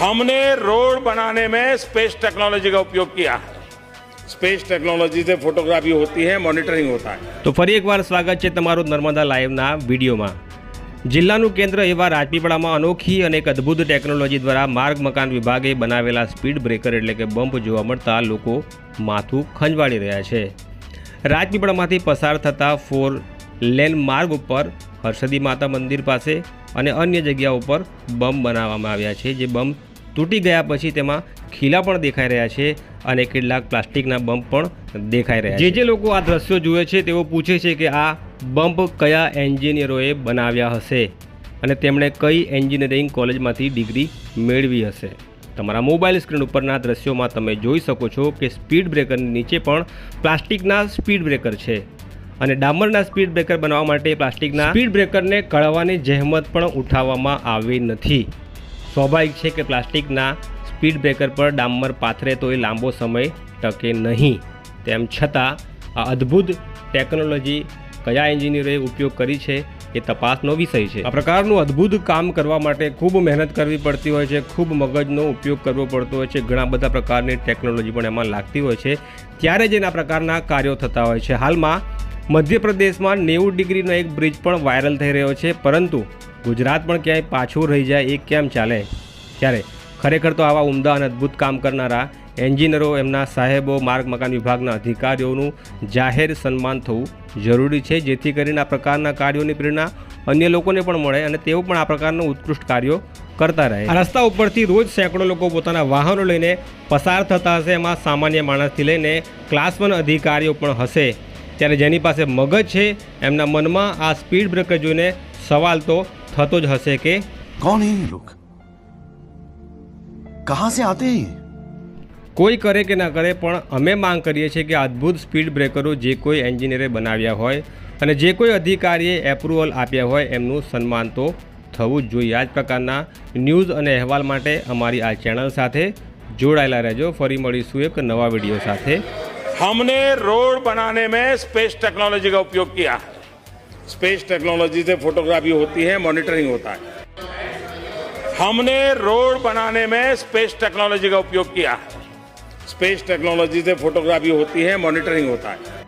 हमने रोड बनाने में स्पेस टेक्नोलॉजी का उपयोग किया है स्पेस टेक्नोलॉजी से फोटोग्राफी होती है मॉनिटरिंग होता है તો ફરી એકવાર સ્વાગત છે તમારું નર્મદા લાઈવના વિડીયોમાં જિલ્લાનું કેન્દ્ર એવા રાજપીપળામાં અનોખી અને એક અદ્ભુત ટેકનોલોજી દ્વારા માર્ગ મકાન વિભાગે બનાવેલા સ્પીડ બ્રેકર એટલે કે બમ્પ જોવા મળતા લોકો માથું ખંજવાળી રહ્યા છે રાજપીપળામાંથી પસાર થતા ફોર લેન માર્ગ ઉપર હર્ષદી માતા મંદિર પાસે અને અન્ય જગ્યા ઉપર બમ બનાવવામાં આવ્યા છે જે બમ તૂટી ગયા પછી તેમાં ખીલા પણ દેખાઈ રહ્યા છે અને કેટલાક પ્લાસ્ટિકના બમ્પ પણ દેખાઈ રહ્યા છે. જે જે લોકો આ દ્રશ્યો જુએ છે તેઓ પૂછે છે કે આ બમ્પ કયા એન્જિનિયરોએ બનાવ્યા હશે અને તેમણે કઈ એન્જિનિયરિંગ કોલેજમાંથી ડિગ્રી મેળવી હશે. તમારા મોબાઈલ સ્ક્રીન ઉપરના દ્રશ્યોમાં તમે જોઈ શકો છો કે સ્પીડ બ્રેકરની નીચે પણ પ્લાસ્ટિકના સ્પીડ બ્રેકર છે અને ડામરના સ્પીડ બ્રેકર બનાવવા માટે પ્લાસ્ટિકના સ્પીડ બ્રેકરને કળવાની જહેમત પણ ઉઠાવવામાં આવી નથી. સ્વાભાવિક છે કે પ્લાસ્ટિકના સ્પીડ બ્રેકર પર ડામર પાથરે તો એ લાંબો સમય ટકે નહીં. તેમ છતાં, આ અદ્ભુત ટેકનોલોજી કયા એન્જિનિયરોએ ઉપયોગ કરી છે એ તપાસનો વિષય છે. આ પ્રકારનું અદ્ભુત કામ કરવા માટે ખૂબ મહેનત કરવી પડતી હોય છે, ખૂબ મગજનો ઉપયોગ કરવો પડતો હોય છે, ઘણા બધા પ્રકારની ટેકનોલોજી પણ એમાં લાગતી હોય છે. ત્યારે જ એના પ્રકારના કાર્યો થતા હોય છે. હાલમાં મધ્યપ્રદેશમાં નેવું ડિગ્રીનો એક બ્રિજ પણ વાયરલ થઈ રહ્યો છે, પરંતુ ગુજરાત પણ ક્યાંય પાછું રહી જાય, એ કેમ ચાલે? ત્યારે ખરેખર તો આવા ઉમદા અને અદ્ભુત કામ કરનારા એન્જિનિયરો એમના સાહેબો, માર્ગ મકાન વિભાગના અધિકારીઓનું જાહેર સન્માન થવું જરૂરી છે, જેથી કરીને આ પ્રકારના કાર્યોની પ્રેરણા અન્ય લોકોને પણ મળે અને તેઓ પણ આ પ્રકારનું ઉત્કૃષ્ટ કાર્યો કરતા રહે. આ રસ્તા ઉપરથી રોજ સેંકડો લોકો પોતાના વાહનો લઈને પસાર થતા હશે, એમાં સામાન્ય માણસથી લઈને ક્લાસ વન અધિકારીઓ પણ હશે. ત્યારે જેની પાસે મગજ છે એમના મનમાં આ સ્પીડ બ્રેકર જોઈને સવાલ તો થતો જ હશે કે કોણ હે લોક આતે કોઈ કરે કે ના કરે પણ અમે માંગ કરીએ છીએ કે અદ્ભુત સ્પીડ બ્રેકરો જે કોઈ એન્જિનિયરે બનાવ્યા હોય અને જે કોઈ અધિકારીએ એપ્રુવલ આપ્યા હોય એમનું સન્માન તો થવું જ જોઈએ. આ જ પ્રકારના ન્યૂઝ અને અહેવાલ માટે અમારી આ ચેનલ સાથે જોડાયેલા રહેજો. ફરી મળીશું એક નવા વીડિયો સાથે. हमने रोड बनाने में स्पेस टेक्नोलॉजी का उपयोग किया है। स्पेस टेक्नोलॉजी से फोटोग्राफी होती है, मॉनिटरिंग होता है। हमने रोड बनाने में स्पेस टेक्नोलॉजी का उपयोग किया है। स्पेस टेक्नोलॉजी से फोटोग्राफी होती है, मॉनिटरिंग होता है।